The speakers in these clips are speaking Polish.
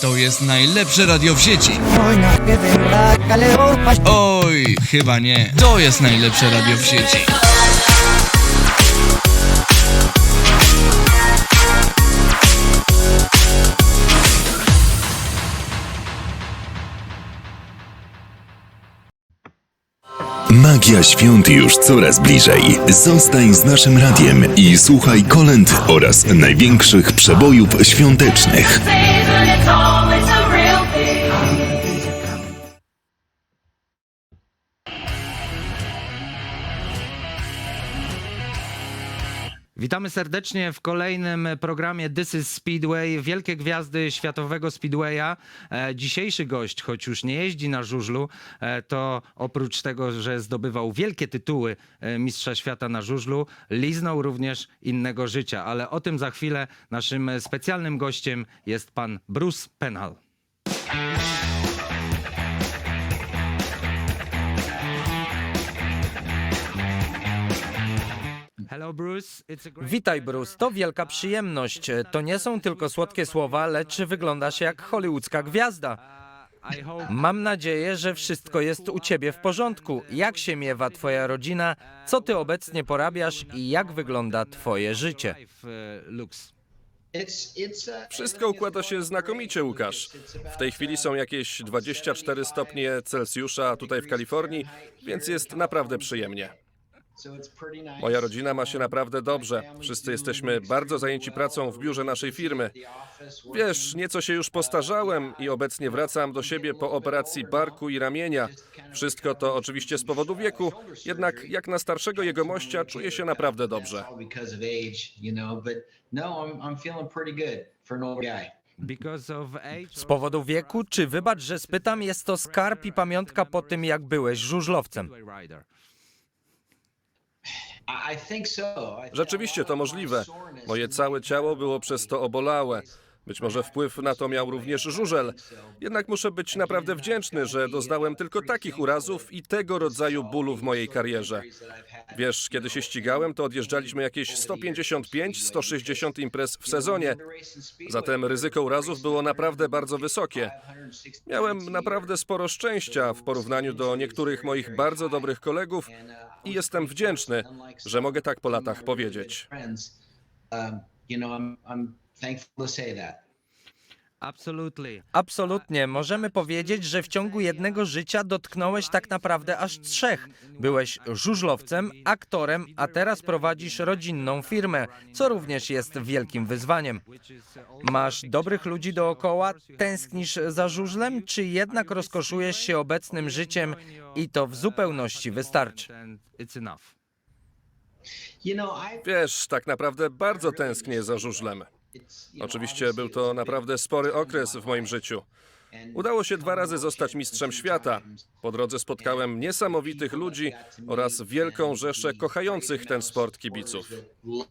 To jest najlepsze radio w sieci. Oj, chyba nie. To jest najlepsze radio w sieci. Magia świąt już coraz bliżej. Zostań z naszym radiem i słuchaj kolęd oraz największych przebojów świątecznych. Witamy serdecznie w kolejnym programie This is Speedway. Wielkie gwiazdy światowego Speedwaya. E, dzisiejszy gość, choć już nie jeździ na żużlu, e, to oprócz tego, że zdobywał wielkie tytuły e, Mistrza Świata na żużlu, liznął również innego życia. Ale o tym za chwilę. Naszym specjalnym gościem jest pan Bruce Penhall. Witaj, Bruce. To wielka przyjemność. To nie są tylko słodkie słowa, lecz wyglądasz jak hollywoodzka gwiazda. Hope Mam nadzieję, że wszystko jest u ciebie w porządku. Jak się miewa twoja rodzina? Co ty obecnie porabiasz i jak wygląda twoje życie? uh. Wszystko układa się znakomicie, Łukasz. W tej chwili są jakieś 24 stopnie Celsjusza tutaj w Kalifornii, więc jest naprawdę przyjemnie. Moja rodzina ma się naprawdę dobrze. Wszyscy jesteśmy bardzo zajęci pracą w biurze naszej firmy. Wiesz, nieco się już postarzałem i obecnie wracam do siebie po operacji barku i ramienia. Wszystko to oczywiście z powodu wieku, jednak jak na starszego jegomościa czuję się naprawdę dobrze. no. Z powodu wieku, czy wybacz, że spytam, jest to skarb i pamiątka po tym, jak byłeś żużlowcem? Rider. I, I think so. I- Rzeczywiście to możliwe. Moje całe ciało było przez to obolałe. Być może wpływ na to miał również żużel. Jednak muszę być naprawdę wdzięczny, że doznałem tylko takich urazów i tego rodzaju bólu w mojej karierze. Wiesz, kiedy się ścigałem, to odjeżdżaliśmy jakieś 155-160 imprez w sezonie. Zatem ryzyko urazów było naprawdę bardzo wysokie. Miałem naprawdę sporo szczęścia w porównaniu do niektórych moich bardzo dobrych kolegów i jestem wdzięczny, że mogę tak po latach powiedzieć. Um, you know, I'm I'm thankful to say that. Absolutely. Absolutnie. Możemy powiedzieć, że w ciągu jednego życia dotknąłeś tak naprawdę aż trzech. Byłeś żużlowcem, aktorem, a teraz prowadzisz rodzinną firmę, co również jest wielkim wyzwaniem. Masz dobrych ludzi dookoła, tęsknisz za żużlem, czy jednak rozkoszujesz się obecnym życiem i to w zupełności wystarczy? Wiesz, tak naprawdę bardzo tęsknię za żużlem. Oczywiście był to naprawdę spory okres w moim życiu. Udało się dwa razy zostać mistrzem świata. Po drodze spotkałem niesamowitych ludzi oraz wielką rzeszę kochających ten sport kibiców. Uh,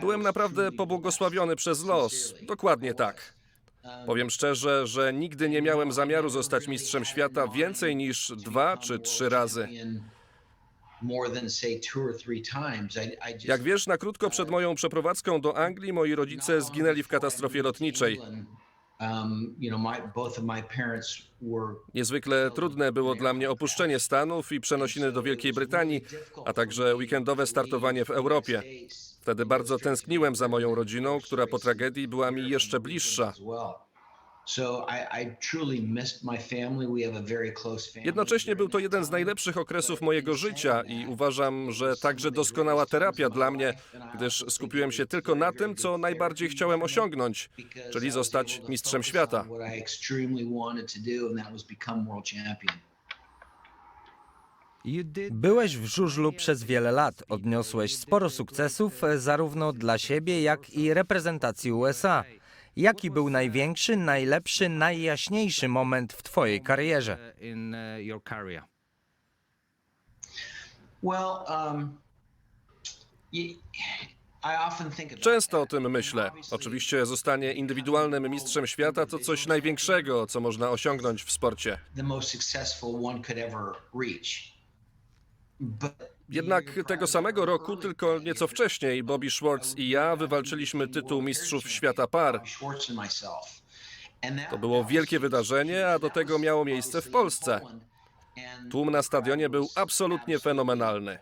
Byłem naprawdę pobłogosławiony przez los. Dokładnie tak. Powiem szczerze, że nigdy nie miałem zamiaru zostać mistrzem świata więcej niż dwa czy trzy razy. Jak wiesz, na krótko przed moją przeprowadzką do Anglii moi rodzice zginęli w katastrofie lotniczej. Um, Niezwykle trudne było dla mnie opuszczenie Stanów i przenosiny do Wielkiej Brytanii, a także weekendowe startowanie w Europie. Wtedy bardzo tęskniłem za moją rodziną, która po tragedii była mi jeszcze bliższa. Jednocześnie był to jeden z najlepszych okresów mojego życia i uważam, że także doskonała terapia dla mnie, gdyż skupiłem się tylko na tym, co najbardziej chciałem osiągnąć, czyli zostać mistrzem świata. Byłeś w żużlu przez wiele lat. Odniosłeś sporo sukcesów zarówno dla siebie, jak i reprezentacji USA. Jaki był największy, najlepszy, najjaśniejszy moment w twojej karierze? Well, um, y- Często o tym myślę. Oczywiście zostanie indywidualnym mistrzem świata to coś największego, co można osiągnąć w sporcie. Jednak tego samego roku, tylko nieco wcześniej, Bobby Schwartz i ja wywalczyliśmy tytuł Mistrzów Świata Par. To było wielkie wydarzenie, a do tego miało miejsce w Polsce. Tłum na stadionie był absolutnie fenomenalny.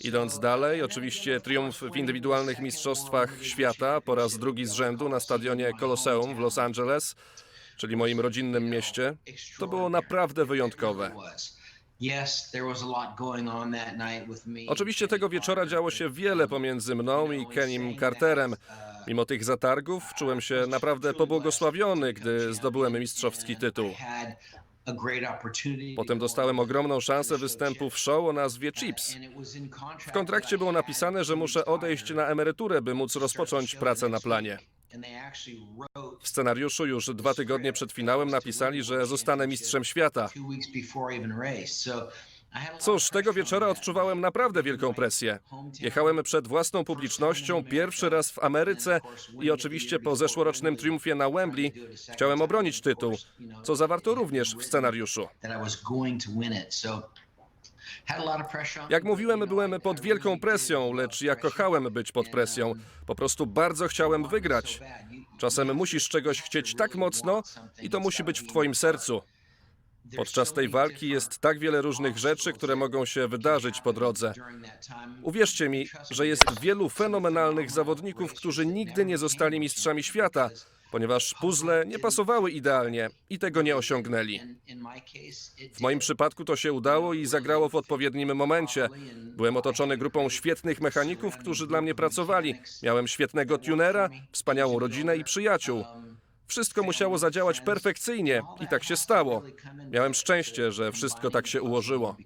Idąc dalej, oczywiście triumf w indywidualnych mistrzostwach świata po raz drugi z rzędu na stadionie Colosseum w Los Angeles, czyli moim rodzinnym mieście, to było naprawdę wyjątkowe. Oczywiście tego wieczora działo się wiele pomiędzy mną i Kenim Carterem. Mimo tych zatargów czułem się naprawdę pobłogosławiony, gdy zdobyłem mistrzowski tytuł. Potem dostałem ogromną szansę występu w show o nazwie Chips. W kontrakcie było napisane, że muszę odejść na emeryturę, by móc rozpocząć pracę na planie. W scenariuszu już dwa tygodnie przed finałem napisali, że zostanę mistrzem świata. Cóż, tego wieczora odczuwałem naprawdę wielką presję. Jechałem przed własną publicznością pierwszy raz w Ameryce i oczywiście po zeszłorocznym triumfie na Wembley chciałem obronić tytuł, co zawarto również w scenariuszu. Jak mówiłem, byłem pod wielką presją, lecz ja kochałem być pod presją. Po prostu bardzo chciałem wygrać. Czasem musisz czegoś chcieć tak mocno i to musi być w twoim sercu. Podczas tej walki jest tak wiele różnych rzeczy, które mogą się wydarzyć po drodze. Uwierzcie mi, że jest wielu fenomenalnych zawodników, którzy nigdy nie zostali mistrzami świata, ponieważ puzzle nie pasowały idealnie i tego nie osiągnęli. W moim przypadku to się udało i zagrało w odpowiednim momencie. Byłem otoczony grupą świetnych mechaników, którzy dla mnie pracowali. Miałem świetnego tunera, wspaniałą rodzinę i przyjaciół. Wszystko musiało zadziałać perfekcyjnie i tak się stało. Miałem szczęście, że wszystko tak się ułożyło.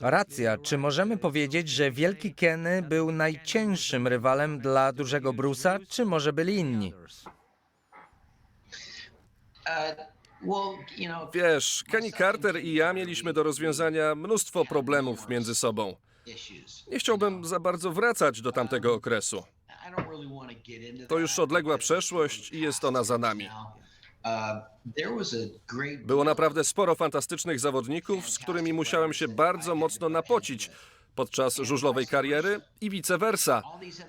Racja, czy możemy powiedzieć, że Wielki Kenny był najcięższym rywalem dla dużego Brusa, czy może byli inni? Wiesz, Kenny Carter i ja mieliśmy do rozwiązania mnóstwo problemów między sobą. Nie chciałbym za bardzo wracać do tamtego okresu. To już odległa przeszłość i jest ona za nami. Było naprawdę sporo fantastycznych zawodników, z którymi musiałem się bardzo mocno napocić podczas żużlowej kariery i vice versa.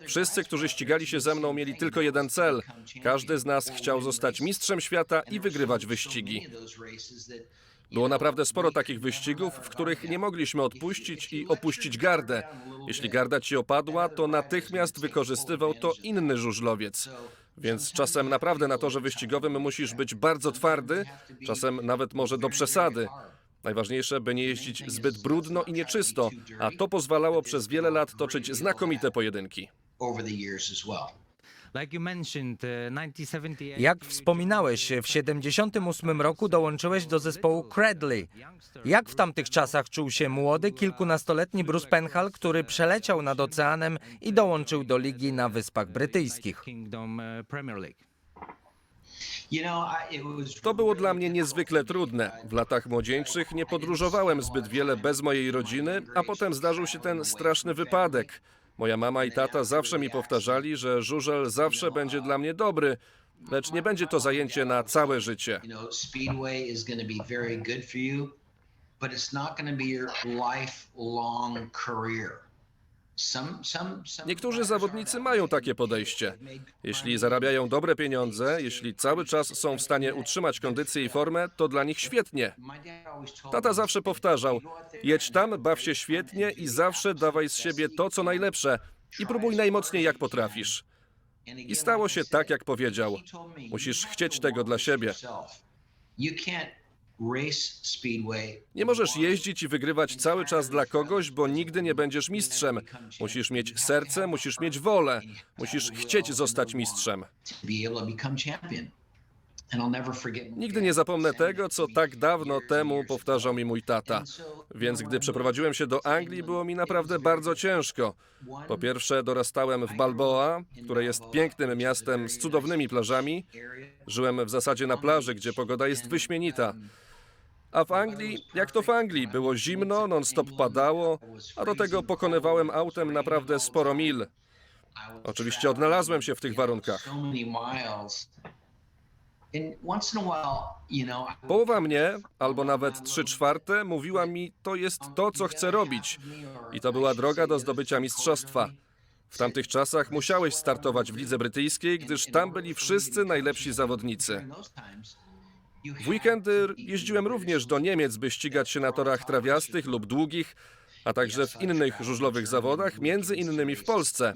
Wszyscy, którzy ścigali się ze mną, mieli tylko jeden cel. Każdy z nas chciał zostać mistrzem świata i wygrywać wyścigi. Było naprawdę sporo takich wyścigów, w których nie mogliśmy odpuścić i opuścić gardę. Jeśli garda ci opadła, to natychmiast wykorzystywał to inny żużlowiec. Więc czasem naprawdę na torze wyścigowym musisz być bardzo twardy, czasem nawet może do przesady. Najważniejsze, by nie jeździć zbyt brudno i nieczysto, a to pozwalało przez wiele lat toczyć znakomite pojedynki. Jak wspominałeś, w 78 roku dołączyłeś do zespołu Cradley. Jak w tamtych czasach czuł się młody, kilkunastoletni Bruce Penhall, który przeleciał nad oceanem i dołączył do ligi na Wyspach Brytyjskich? To było dla mnie niezwykle trudne. W latach młodzieńczych nie podróżowałem zbyt wiele bez mojej rodziny, a potem zdarzył się ten straszny wypadek. Moja mama i tata zawsze mi powtarzali, że żużel zawsze będzie dla mnie dobry, lecz nie będzie to zajęcie na całe życie. But it's not going to be your lifelong career. Niektórzy zawodnicy mają takie podejście. Jeśli zarabiają dobre pieniądze, jeśli cały czas są w stanie utrzymać kondycję i formę, to dla nich świetnie. Tata zawsze powtarzał: jedź tam, baw się świetnie i zawsze dawaj z siebie to, co najlepsze i próbuj najmocniej, jak potrafisz. I stało się tak, jak powiedział. Musisz chcieć tego dla siebie. Nie możesz jeździć i wygrywać cały czas dla kogoś, bo nigdy nie będziesz mistrzem. Musisz mieć serce, musisz mieć wolę, musisz chcieć zostać mistrzem. Nigdy nie zapomnę tego, co tak dawno temu powtarzał mi mój tata. Więc gdy przeprowadziłem się do Anglii, było mi naprawdę bardzo ciężko. Po pierwsze, dorastałem w Balboa, które jest pięknym miastem z cudownymi plażami. Żyłem w zasadzie na plaży, gdzie pogoda jest wyśmienita. A w Anglii, jak to w Anglii, było zimno, non-stop padało, a do tego pokonywałem autem naprawdę sporo mil. Oczywiście odnalazłem się w tych warunkach. Połowa mnie, albo nawet trzy czwarte, mówiła mi, to jest to, co chcę robić. I to była droga do zdobycia mistrzostwa. W tamtych czasach musiałeś startować w lidze brytyjskiej, gdyż tam byli wszyscy najlepsi zawodnicy. W weekendy jeździłem również do Niemiec, by ścigać się na torach trawiastych lub długich, a także w innych żużlowych zawodach, między innymi w Polsce.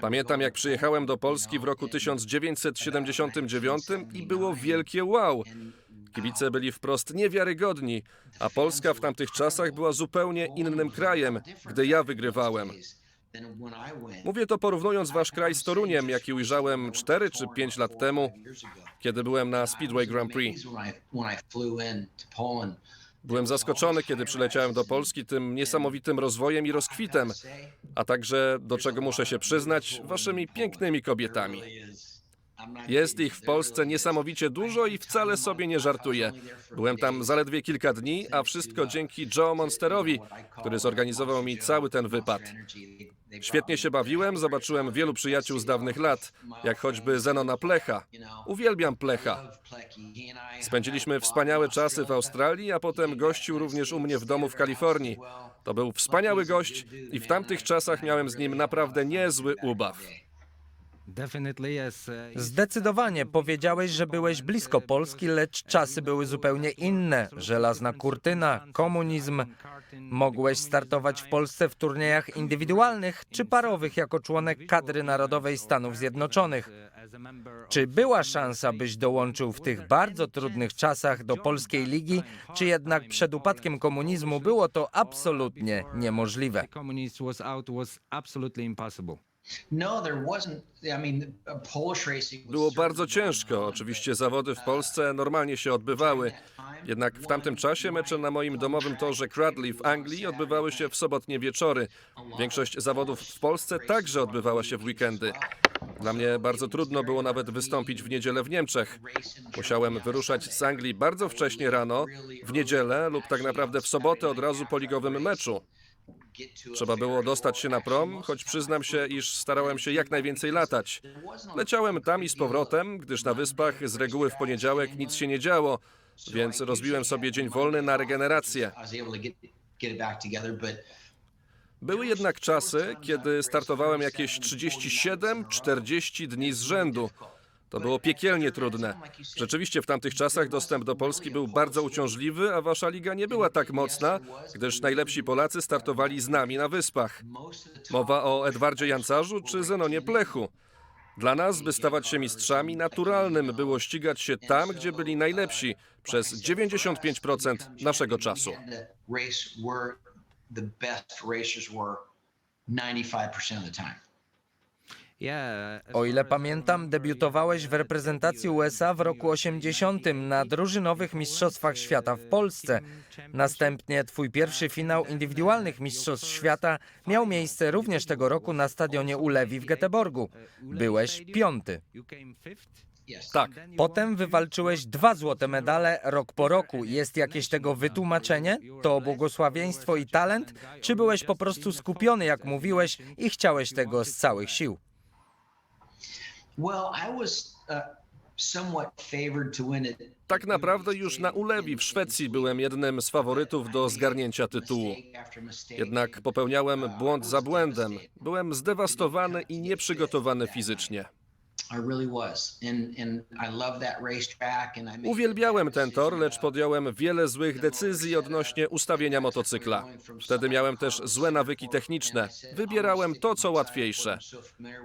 Pamiętam, jak przyjechałem do Polski w roku Poland 1979 i było wielkie wow. Kibice byli wprost niewiarygodni, a Polska w tamtych czasach była zupełnie innym krajem, gdy ja wygrywałem. Mówię to porównując wasz kraj z Toruniem, jaki ujrzałem 4 czy 5 lat temu, kiedy byłem na Speedway Grand Prix. Byłem zaskoczony, kiedy przyleciałem do Polski tym niesamowitym rozwojem i rozkwitem, a także, do czego muszę się przyznać, waszymi pięknymi kobietami. Jest ich w Polsce niesamowicie dużo i wcale sobie nie żartuję. Byłem tam zaledwie kilka dni, a wszystko dzięki Joe Monsterowi, który zorganizował mi cały ten wypad. Świetnie się bawiłem, zobaczyłem wielu przyjaciół z dawnych lat, jak choćby Zenona Plecha. Uwielbiam Plecha. Spędziliśmy wspaniałe czasy w Australii, a potem gościł również u mnie w domu w Kalifornii. To był wspaniały gość i w tamtych czasach miałem z nim naprawdę niezły ubaw. E, Zdecydowanie powiedziałeś, że byłeś blisko Polski, lecz czasy były zupełnie inne. Żelazna kurtyna, komunizm. Mogłeś startować w Polsce w turniejach indywidualnych czy parowych jako członek kadry narodowej Stanów Zjednoczonych. Czy była szansa, byś dołączył w tych bardzo trudnych czasach do polskiej ligi, czy jednak przed upadkiem komunizmu było to absolutnie niemożliwe? No, Było bardzo ciężko. Oczywiście zawody w Polsce normalnie się odbywały. Jednak w tamtym czasie mecze na moim domowym torze Cradley w Anglii odbywały się w sobotnie wieczory. Większość zawodów w Polsce także odbywała się w weekendy. Dla mnie bardzo trudno było nawet wystąpić w niedzielę w Niemczech. Musiałem wyruszać z Anglii bardzo wcześnie rano, w niedzielę lub tak naprawdę w sobotę od razu po ligowym meczu. Trzeba było dostać się na prom, choć przyznam się, iż starałem się jak najwięcej latać. Leciałem tam i z powrotem, gdyż na wyspach z reguły w poniedziałek nic się nie działo, więc rozbiłem sobie dzień wolny na regenerację. Były jednak czasy, kiedy startowałem jakieś 37-40 dni z rzędu. To było piekielnie trudne. Rzeczywiście w tamtych czasach dostęp do Polski był bardzo uciążliwy, a wasza liga nie była tak mocna, gdyż najlepsi Polacy startowali z nami na wyspach. Mowa o Edwardzie Jancarzu czy Zenonie Plechu. Dla nas, by stawać się mistrzami, naturalnym było ścigać się tam, gdzie byli najlepsi przez 95% naszego czasu. the best racers were 95% of the time. O ile pamiętam, debiutowałeś w reprezentacji USA w roku 80 na drużynowych Mistrzostwach Świata w Polsce. Następnie twój pierwszy finał indywidualnych Mistrzostw Świata miał miejsce również tego roku na stadionie Ulewi w Göteborgu. Byłeś piąty. Tak. Potem wywalczyłeś dwa złote medale rok po roku. Jest jakieś tego wytłumaczenie? To błogosławieństwo i talent? Czy byłeś po prostu skupiony, jak mówiłeś, i chciałeś tego z całych sił? Well, I was uh, somewhat favored to win it. Tak naprawdę już na Ulewi w Szwecji byłem jednym z faworytów do zgarnięcia tytułu. Jednak popełniałem błąd za błędem. Byłem zdewastowany i nieprzygotowany fizycznie. Uwielbiałem ten tor, lecz uh, podjąłem wiele złych decyzji odnośnie ustawienia motocykla. Wtedy miałem też złe nawyki techniczne. Wybierałem to, co łatwiejsze.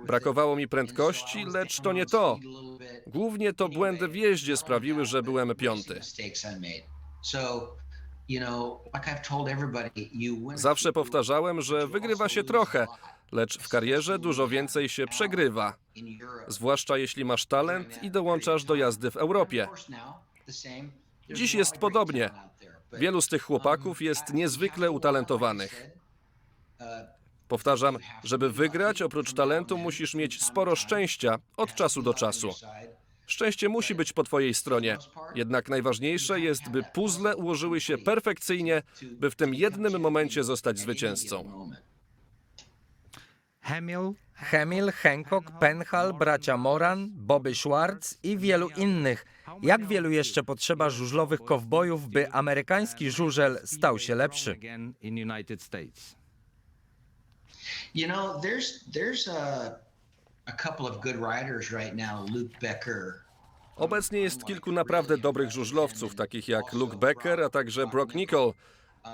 Brakowało mi prędkości, lecz to nie to. Głównie to błędy w jeździe sprawiły, że byłem piąty. Zawsze powtarzałem, że wygrywa się trochę, lecz w karierze dużo więcej się przegrywa. Zwłaszcza jeśli masz talent i dołączasz do jazdy w Europie. Dziś jest podobnie. Wielu z tych chłopaków jest niezwykle utalentowanych. Powtarzam, żeby wygrać, oprócz talentu musisz mieć sporo szczęścia od czasu do czasu. Szczęście musi być po twojej stronie. Jednak najważniejsze jest, by puzzle ułożyły się perfekcyjnie, by w tym jednym momencie zostać zwycięzcą. Hamill, Hemil, Hancock, Penhal, bracia Moran, Bobby Schwartz i wielu innych. Jak wielu jeszcze potrzeba żużlowych kowbojów, by amerykański żużel stał się lepszy? again in United States. You know, there's there's a a couple of good riders right now. Luke Becker. Obecnie jest kilku naprawdę dobrych żużlowców, takich jak Luke Becker, a także Brock Nicol.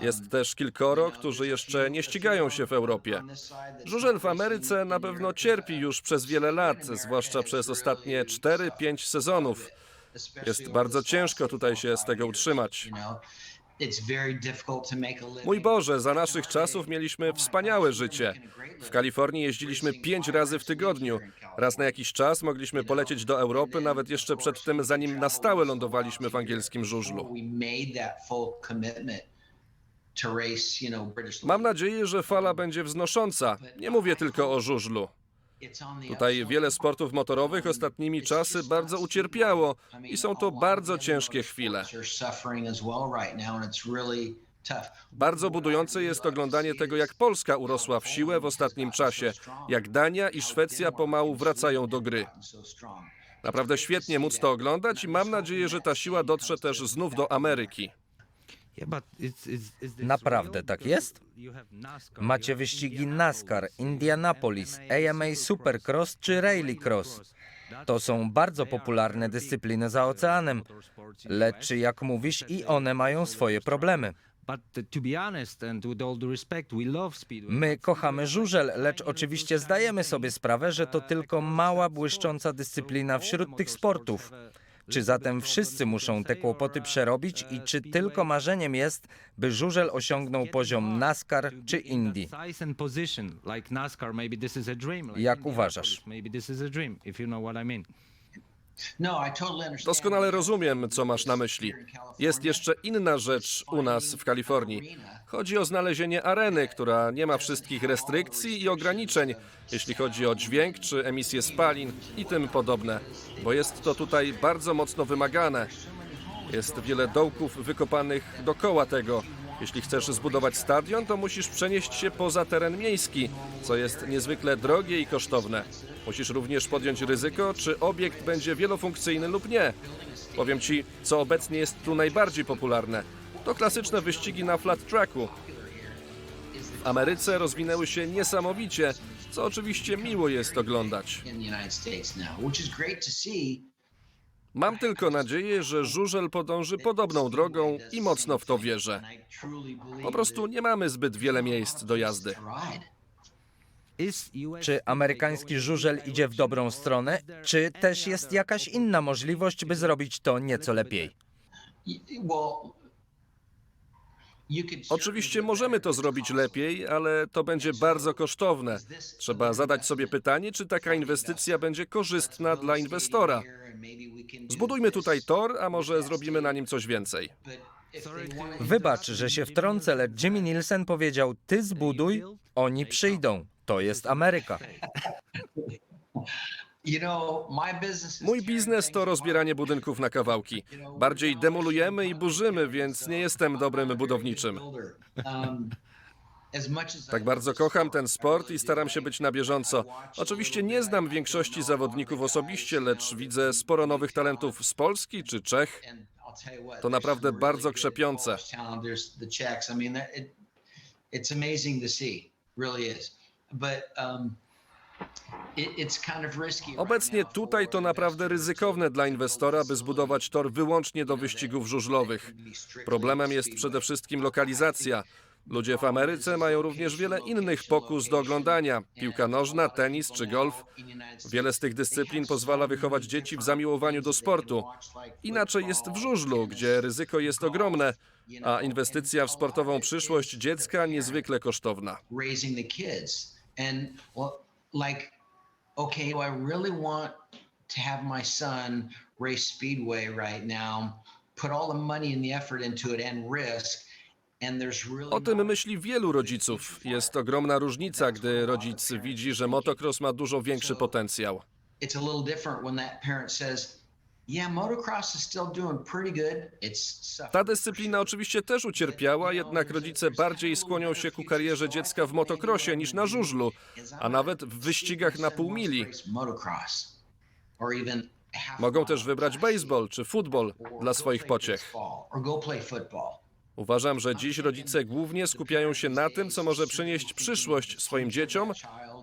Jest też kilkoro, którzy jeszcze nie ścigają się w Europie. Żużel w Ameryce na pewno cierpi już przez wiele lat, zwłaszcza przez ostatnie 4-5 sezonów. Jest bardzo ciężko tutaj się z tego utrzymać. Mój Boże, za naszych czasów mieliśmy wspaniałe życie. W Kalifornii jeździliśmy pięć razy w tygodniu. Raz na jakiś czas mogliśmy polecieć do Europy, nawet jeszcze przed tym, zanim na stałe lądowaliśmy w angielskim żużlu. Mam nadzieję, że fala będzie wznosząca. Nie mówię tylko o żużlu. Tutaj wiele sportów motorowych ostatnimi czasy bardzo ucierpiało i są to bardzo ciężkie chwile. Bardzo budujące jest oglądanie tego, jak Polska urosła w siłę w ostatnim czasie, jak Dania i Szwecja pomału wracają do gry. Naprawdę świetnie móc to oglądać i mam nadzieję, że ta siła dotrze też znów do Ameryki. Naprawdę tak jest? Macie wyścigi NASCAR, Indianapolis, AMA Supercross czy Rallycross. To są bardzo popularne dyscypliny za oceanem, lecz jak mówisz, i one mają swoje problemy. Uh. My kochamy żużel, lecz oczywiście zdajemy sobie sprawę, że to tylko mała, błyszcząca dyscyplina wśród tych sportów. Czy zatem wszyscy muszą te kłopoty przerobić i czy tylko marzeniem jest, by żużel osiągnął poziom NASCAR czy. Like Jak uważasz? Doskonale rozumiem, co masz na myśli. Jest jeszcze inna rzecz u nas w Kalifornii. Chodzi o znalezienie areny, która nie ma wszystkich restrykcji i ograniczeń, jeśli chodzi o dźwięk czy emisję spalin i tym podobne, bo jest to tutaj bardzo mocno wymagane. Jest wiele dołków wykopanych dookoła tego. Jeśli chcesz zbudować stadion, to musisz przenieść się poza teren miejski, co jest niezwykle drogie i kosztowne. Musisz również podjąć ryzyko, czy obiekt będzie wielofunkcyjny lub nie. Powiem Ci, co obecnie jest tu najbardziej popularne. To klasyczne wyścigi na flat tracku. W Ameryce rozwinęły się niesamowicie, co oczywiście miło jest oglądać. Mam tylko nadzieję, że żużel podąży podobną drogą i mocno w to wierzę. Po prostu nie mamy zbyt wiele miejsc do jazdy. Czy amerykański żużel idzie w dobrą stronę, czy też jest jakaś inna możliwość, by zrobić to nieco lepiej? Y- Well, you could Oczywiście możemy to zrobić lepiej, ale to będzie bardzo kosztowne. Trzeba zadać sobie pytanie, czy taka inwestycja będzie korzystna dla inwestora. Zbudujmy tutaj tor, a może zrobimy na nim coś więcej. Wybacz, że się wtrącę, lecz Jimmy Nielsen powiedział: Ty zbuduj, oni przyjdą. To jest Ameryka. Mój biznes to rozbieranie budynków na kawałki. Bardziej demolujemy i burzymy, więc nie jestem dobrym budowniczym. Um, Tak bardzo kocham ten sport i staram się być na bieżąco. Oczywiście nie znam większości zawodników osobiście, lecz widzę sporo nowych talentów z Polski czy Czech. To naprawdę bardzo krzepiące. It's amazing to see. Really is. But um, it, it's kind of risky. right Obecnie tutaj to naprawdę ryzykowne dla inwestora, by zbudować tor wyłącznie do wyścigów żużlowych. Problemem jest przede wszystkim lokalizacja. Ludzie w Ameryce mają również wiele innych pokus do oglądania. Piłka nożna, tenis czy golf. Wiele z tych dyscyplin pozwala wychować dzieci w zamiłowaniu do sportu. Inaczej jest w żużlu, gdzie ryzyko jest ogromne, a inwestycja w sportową przyszłość dziecka niezwykle kosztowna. Well okay do i really want to have my son race speedway right now put all the money and the effort into it and risk O tym no- myśli wielu rodziców. Jest ogromna różnica, gdy rodzic widzi, że motocross ma dużo większy potencjał. it's a little different when that parent says Ta dyscyplina oczywiście też ucierpiała, jednak rodzice bardziej skłonią się ku karierze dziecka w motocrossie niż na żużlu, a nawet w wyścigach na pół mili. Mogą też wybrać baseball czy futbol dla swoich pociech. Uważam, że dziś rodzice głównie skupiają się na tym, co może przynieść przyszłość swoim dzieciom,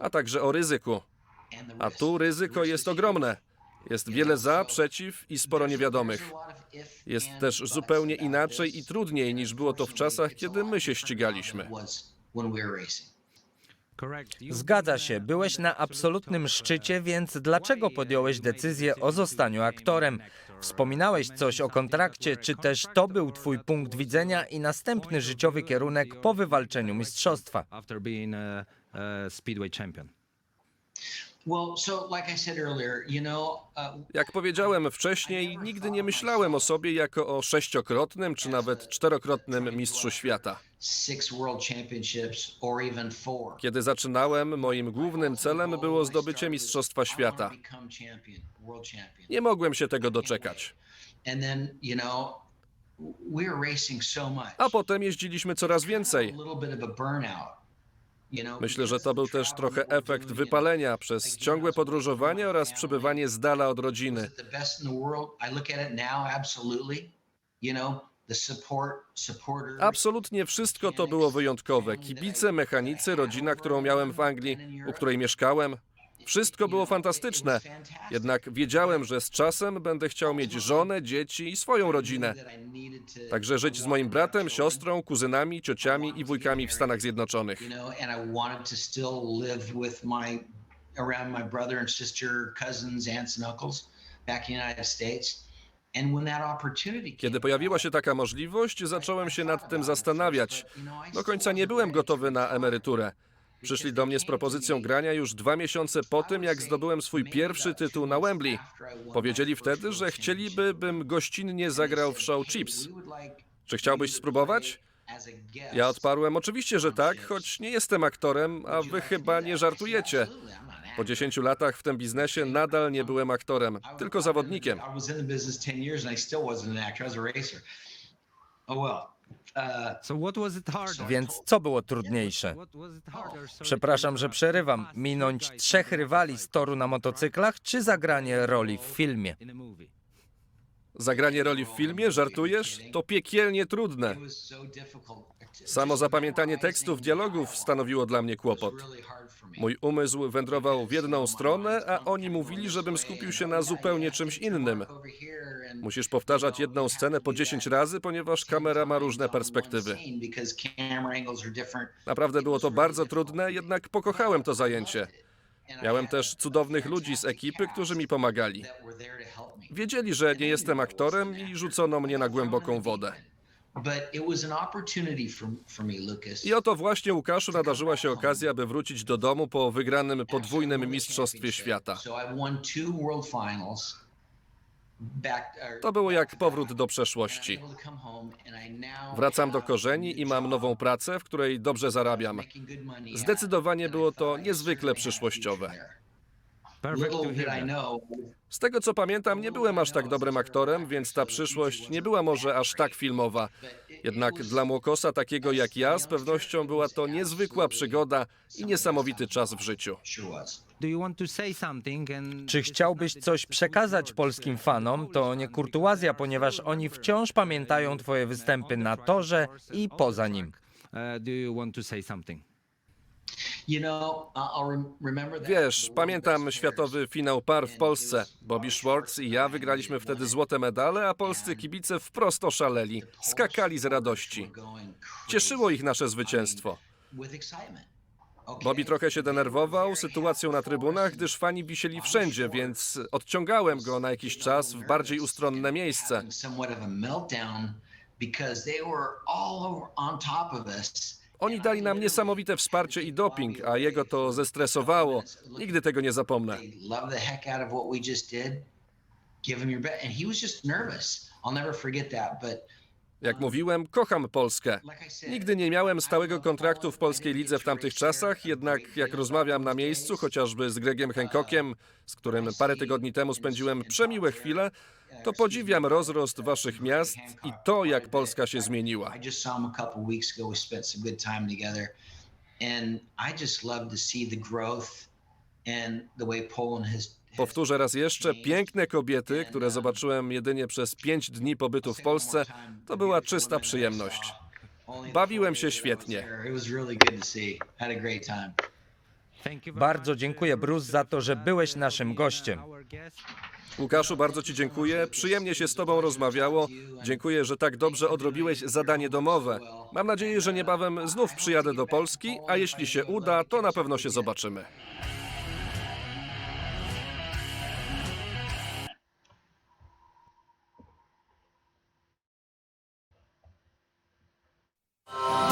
a także o ryzyku. A tu ryzyko jest ogromne. Jest wiele za, przeciw i sporo niewiadomych. Jest też zupełnie inaczej i trudniej niż było to w czasach, kiedy my się ścigaliśmy. Zgadza się, byłeś na absolutnym szczycie, więc dlaczego podjąłeś decyzję o zostaniu aktorem? Wspominałeś coś o kontrakcie, czy też to był twój punkt widzenia i następny życiowy kierunek po wywalczeniu mistrzostwa? Uh, Jak powiedziałem wcześniej, nigdy nie myślałem o sobie jako o sześciokrotnym czy nawet czterokrotnym mistrzu świata. Kiedy zaczynałem, moim głównym celem było zdobycie Mistrzostwa Świata. Nie mogłem się tego doczekać. A potem jeździliśmy coraz więcej. Myślę, że to był też trochę efekt wypalenia przez ciągłe podróżowanie oraz przebywanie z dala od rodziny. Absolutnie wszystko to było wyjątkowe. Kibice, mechanicy, rodzina, którą miałem w Anglii, u której mieszkałem. Wszystko było fantastyczne. Jednak wiedziałem, że z czasem będę chciał mieć żonę, dzieci i swoją rodzinę. Także żyć z moim bratem, siostrą, kuzynami, ciociami i wujkami w Stanach Zjednoczonych. around my brother and sister, cousins, aunts and uncles back in the United States. Kiedy pojawiła się taka możliwość, zacząłem się nad tym zastanawiać. Do końca nie byłem gotowy na emeryturę. Przyszli do mnie z propozycją grania już dwa miesiące po tym, jak zdobyłem swój pierwszy tytuł na Wembley. Powiedzieli wtedy, że chcieliby, bym gościnnie zagrał w show Chips. Czy chciałbyś spróbować? Ja odparłem oczywiście, że tak, choć nie jestem aktorem, a wy chyba nie żartujecie. Po 10 latach w tym biznesie nadal nie byłem aktorem, tylko zawodnikiem. I was in the business 10 years and I still wasn't an actor. I was a racer. Well. Harder? Więc co było trudniejsze? Przepraszam, że przerywam. Minąć trzech rywali z toru na motocyklach, czy zagranie roli w filmie? Zagranie roli w filmie, żartujesz? To piekielnie trudne. Samo zapamiętanie tekstów, dialogów stanowiło dla mnie kłopot. Mój umysł wędrował w jedną stronę, a oni mówili, żebym skupił się na zupełnie czymś innym. Musisz powtarzać jedną scenę po 10 razy, ponieważ kamera ma różne perspektywy. Naprawdę było to bardzo trudne, jednak pokochałem to zajęcie. Miałem też cudownych ludzi z ekipy, którzy mi pomagali. Wiedzieli, że nie jestem aktorem i rzucono mnie na głęboką wodę. I oto właśnie Łukaszu nadarzyła się okazja, by wrócić do domu po wygranym podwójnym Mistrzostwie Świata. To było jak powrót do przeszłości. Wracam do korzeni i mam nową pracę, w której dobrze zarabiam. Zdecydowanie było to niezwykle przyszłościowe. Z tego co pamiętam, nie byłem aż tak dobrym aktorem, więc ta przyszłość nie była może aż tak filmowa. Jednak dla młokosa takiego jak ja, z pewnością była to niezwykła przygoda i niesamowity czas w życiu. Sure was. Do you want to say something and Czy chciałbyś coś przekazać polskim fanom? To nie kurtuazja, ponieważ oni wciąż pamiętają twoje występy na torze i poza nim. Uh, do you want to say something? You know, I- I'll rem- remember that. Wiesz, pamiętam światowy finał par w Polsce. Bobby Schwartz i ja wygraliśmy wtedy złote medale, a polscy kibice wprost oszaleli. Skakali z radości. Cieszyło ich nasze zwycięstwo. Bobby trochę się denerwował sytuacją na trybunach, gdyż fani wisieli wszędzie, więc odciągałem go na jakiś czas w bardziej ustronne miejsce. Oni dali nam niesamowite wsparcie i doping, a jego to zestresowało. Nigdy tego nie zapomnę. Give him your best. And he was just nervous. I'll never forget that. But Jak mówiłem, kocham Polskę. Nigdy nie miałem stałego kontraktu w polskiej lidze w tamtych czasach, jednak jak rozmawiam na miejscu, chociażby z Gregiem Hancockiem, z którym parę tygodni temu spędziłem przemiłe chwile, to podziwiam rozrost waszych miast i to, jak Polska się zmieniła. I and the way Poland has. Powtórzę raz jeszcze, piękne kobiety, które zobaczyłem jedynie przez pięć dni pobytu w Polsce, to była czysta przyjemność. Bawiłem się świetnie. Bardzo dziękuję, uh, Bruce, za to, że byłeś naszym gościem. Łukaszu, bardzo Ci dziękuję. Przyjemnie się z Tobą rozmawiało. Dziękuję, że tak dobrze odrobiłeś zadanie domowe. Mam nadzieję, że niebawem znów przyjadę do Polski, a jeśli się uda, to na pewno się zobaczymy.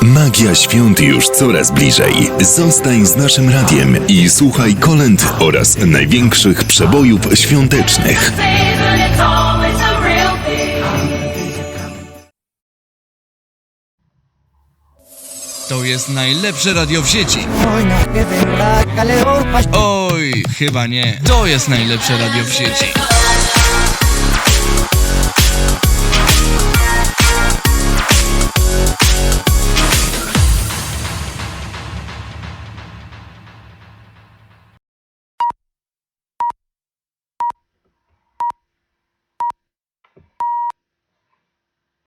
Magia świąt już coraz bliżej. Zostań z naszym radiem i słuchaj kolęd oraz największych przebojów świątecznych. To jest najlepsze radio w sieci. Oj, chyba nie. To jest najlepsze radio w sieci.